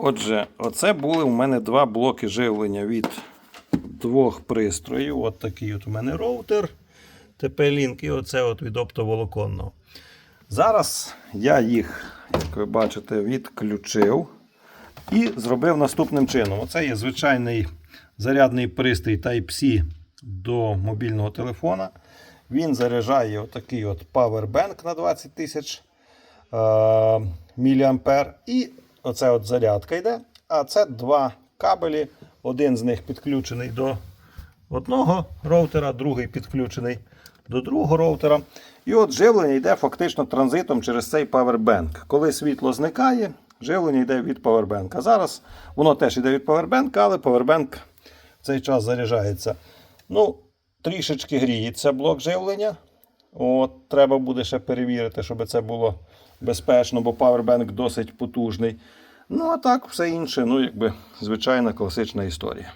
Отже, оце були у мене два блоки живлення від двох пристроїв. От такий от у мене роутер TP-Link і оце от від оптоволоконного. Зараз я їх, як ви бачите, відключив і зробив наступним чином. Оце є звичайний зарядний пристрій Type-C до мобільного телефона. Він заряджає отакий от Powerbank на 20 тисяч е, міліампер. Оце от зарядка йде. А це два кабелі. Один з них підключений до одного роутера, другий підключений до другого роутера. І от живлення йде фактично транзитом через цей Powerbank. Коли світло зникає, живлення йде від Powerbank. А зараз воно теж йде від Powerbank, але Powerbank в цей час заряджається. Ну, трішечки гріється блок живлення. От, Треба буде ще перевірити, щоб це було безпечно, бо Powerbank досить потужний. Ну, а так, все інше, ну, якби звичайна класична історія.